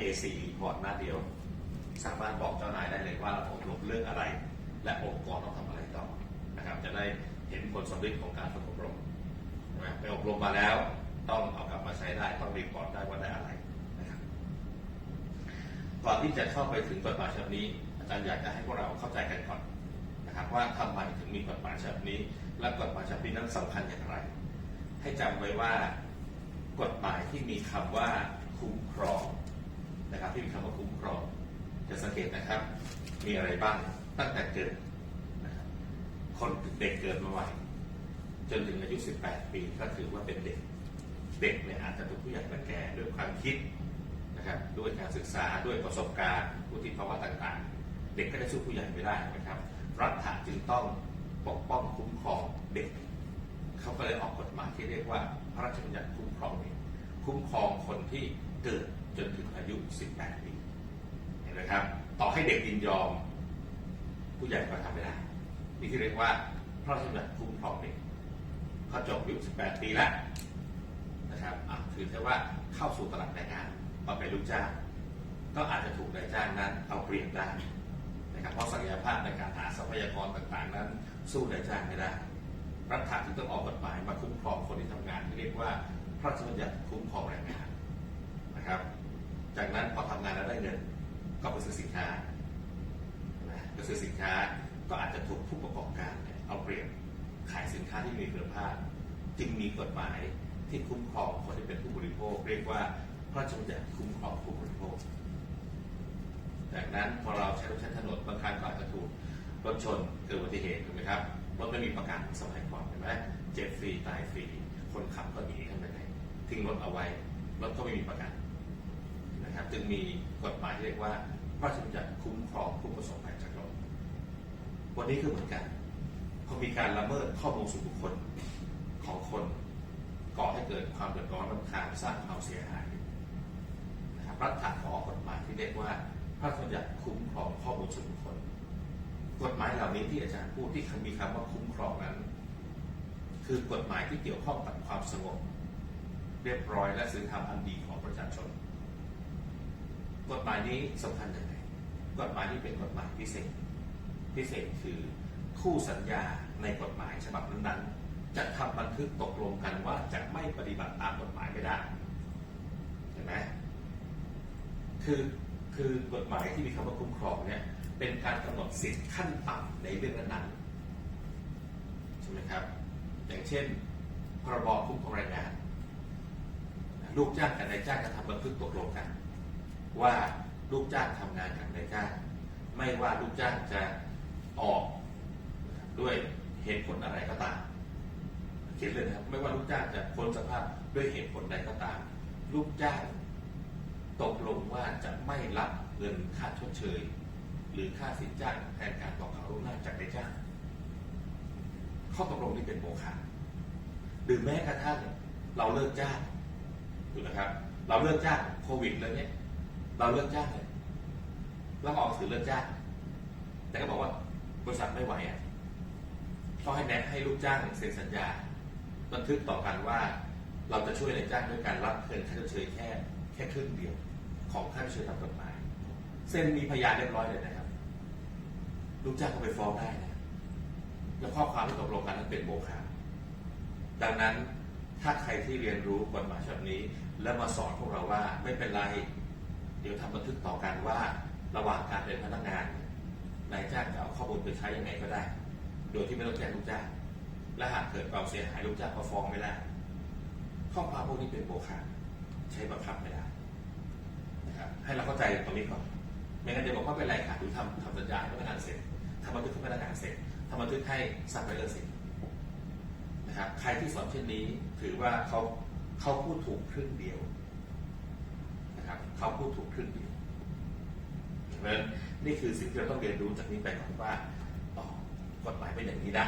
A4 report หน้าเดียว สามารถบอกเจ้านายได้เลยว่าเราอบรมเรื่องอะไร และองค์กรต้องทำอะไรต่อนะครับ จะได้เห็นผลสำเร็จของการฝึกอบรมใช่ไหมไปอบรมมาแล้ว ต้องเอากลับมาใช้ได้ต้องรีพอร์ตได้ว่าได้อะไรนะครับก่อนที่จะเข้าไปถึงกฎหมายฉบับนี้ อาจารย์อยากจะให้พวกเราเข้าใจกันก่อนนะครับ ว่าทำไมถึงมีกฎหมายฉบับนี้ และกฎหมายฉบับนี้นั้นสำคัญอย่างไร ให้จำไว้ว่ากฎหมายที่มีคำว่าคุ้มครอง นะครับที่มีคำว่าคุ้มครอง จะสังเกตนะครับ มีอะไรบ้างตั้งแต่เกิดนะครับคนเด็กเกิดมาใหม่จนถึงอายุ 18 ปีก็ถือว่าเป็นเด็ก เด็กเนี่ยอาจจะถูกผู้ใหญ่รังแกด้วยความคิดนะครับด้วยการศึกษาด้วยประสบการณ์วุฒิภาวะต่างๆ เด็กก็จะสู้ผู้ใหญ่ไม่ได้นะครับ รัฐจึงต้องปกป้องคุ้มครองเด็ก เขาก็เลยออกกฎหมายที่เรียกว่า พระราชบัญญัติคุ้มครองเด็กคุ้มครองคนที่เกิดจนถึง ยุ 18 ปีเห็นไหมครับ ต่อให้เด็กยินยอม ผู้ใหญ่ก็ทำไม่ได้นี่ที่เรียกว่าพระราชบัญญัติคุ้มครองเด็กเขาจบอายุ 18 ปีแล้วนะครับอะถือแต่ว่าเข้าสู่ตลาดแรงงานมาเป็นลูกจ้าง ก็อาจจะถูกนายจ้างนั้นเอาเปรียบได้นะครับเพราะศักยภาพในการหาทรัพยากรต่างๆ นั้นสู้นายจ้างไม่ได้ รัฐาจึงต้องออกกฎหมายมาคุ้มครองคนที่ทำงานที่เรียกว่าพระราชบัญญัติคุ้มครองแรงงานนะครับ จากนั้นพอทำงานแล้วได้เงิน ก็ไปซื้อสินค้านะไปซื้อสินค้าก็อาจจะถูกผู้ประกอบการเอาเปรียบขายสินค้าที่มีคุณภาพ จึงมีกฎหมายที่คุ้มครองคนที่เป็นผู้บริโภค เรียกว่าพระราชบัญญัติคุ้มครองผู้บริโภคจากนั้นพอเราใช้รถใช้ถนนบางครั้งก็อาจจะถูกรถชนเกิดอุบัติเหตุถูกไหมครับรถไม่มีประกันสมัยก่อนเห็นไหมเจ็บฟรีตายฟรีคนขับก็หนีทำไปไหนทิ้งรถเอาไว้รถก็ไม่มีประกัน นะครับจึงมีกฎหมายที่เรียกว่าพระราชบัญญัติคุ้มครองผู้ประสบภัยจากรถวันนี้ก็เหมือนกัน พอมีการละเมิดข้อมูลส่วนบุคคลของคนก่อให้เกิดความเดือดร้อนรำคาญสร้างความเสียหายนะครับรัฐขาออกกฎหมายที่เรียกว่าพระราชบัญญัติคุ้มครองข้อมูลส่วนบุคคล กฎหมายเหล่านี้ที่อาจารย์พูดที่มีคำว่าคุ้มครองนั้น คือกฎหมายที่เกี่ยวข้องกับความสงบเรียบร้อยและศีลธรรมอันดีของประชาชน กฎหมายนี้สำคัญยังไงกฎหมายนี้เป็นกฎหมายพิเศษ พิเศษคือคู่สัญญาในกฎหมายฉบับนั้นๆ จะทำบันทึกตกลงกันว่าจะไม่ปฏิบัติตามกฎหมายไม่ได้เห็นไหมคือคือกฎหมายที่มีคำว่าคุ้มครองเนี่ยเป็นการกำหนดสิทธิขั้นต่ำในเรื่องนั้นๆใช่ไหมครับ อย่างเช่น พรบคุ้มครองแรงงานลูกจ้างกับนายจ้างจะทำบันทึกตกลงกัน ว่าลูกจ้างทำงานกับนายจ้างไม่ว่าลูกจ้างจะออกด้วยเหตุผลอะไรก็ตามเขียนเลยนะครับ ไม่ว่าลูกจ้างจะพ้นสภาพด้วยเหตุผลใดก็ตาม ลูกจ้างตกลงว่าจะไม่รับเงินค่าชดเชย หรือค่าสินจ้างแทนการบอกเขาล่วงหน้าจากนายจ้าง ข้อตกลงนี้เป็นโมฆะหรือแม้กระทั่งเราเลิกจ้างถูกไหมครับ เราเลิกจ้างโควิดแล้วเนี่ย เราเลิกจ้างเลยแล้วออกสื่อเลิกจ้าง แต่ก็บอกว่าบริษัทไม่ไหวอะเขาให้แนะให้ลูกจ้างเซ็นสัญญา บันทึกต่อกันว่า เราจะช่วยนายจ้างด้วยการรับเงินค่าเชยแค่ แค่ครึ่งเดียว ของค่าเชยตามกฎหมาย เซ็นมีพยานเรียบร้อยเลยนะครับ ลูกจ้างก็ไปฟ้องได้นะแล้วข้อความที่ตกลงกันนั้นเป็นโมฆะดังนั้นถ้าใครที่เรียนรู้กฎหมายฉบับนี้ แล้วมาสอนพวกเราว่าไม่เป็นไร เดี๋ยวทำบันทึกต่อกันว่า ระหว่างการเป็นพนักงานนายจ้างจะเอาข้อมูลไปใช้ยังไงก็ได้ โดยที่ไม่ต้องแจ้งลูกจ้าง และหากเกิดความเสียหายลูกจ้างก็ฟ้องไม่ได้ ข้อความพวกนี้เป็นโมฆะใช้บังคับไม่ได้นะครับให้เราเข้าใจตรงนี้ก่อน ไม่งั้นเดี๋ยวบอกว่าเป็นไรค่ะดูทำทำสัญญาให้พนักงานเสร็จทำบันทึกให้พนักงานเสร็จทำบันทึกให้ซัพพลายเออร์เสร็จนะครับ ใครที่สอนเช่นนี้ถือว่าเขาเขาพูดถูกครึ่งเดียว นะครับเขาพูดถูกครึ่งเดียวเพราะฉะนั้นนี่คือสิ่งที่เราต้องเรียนรู้จากนี้ไปก่อนว่าอ๋อกฎหมายเป็นอย่างนี้นะ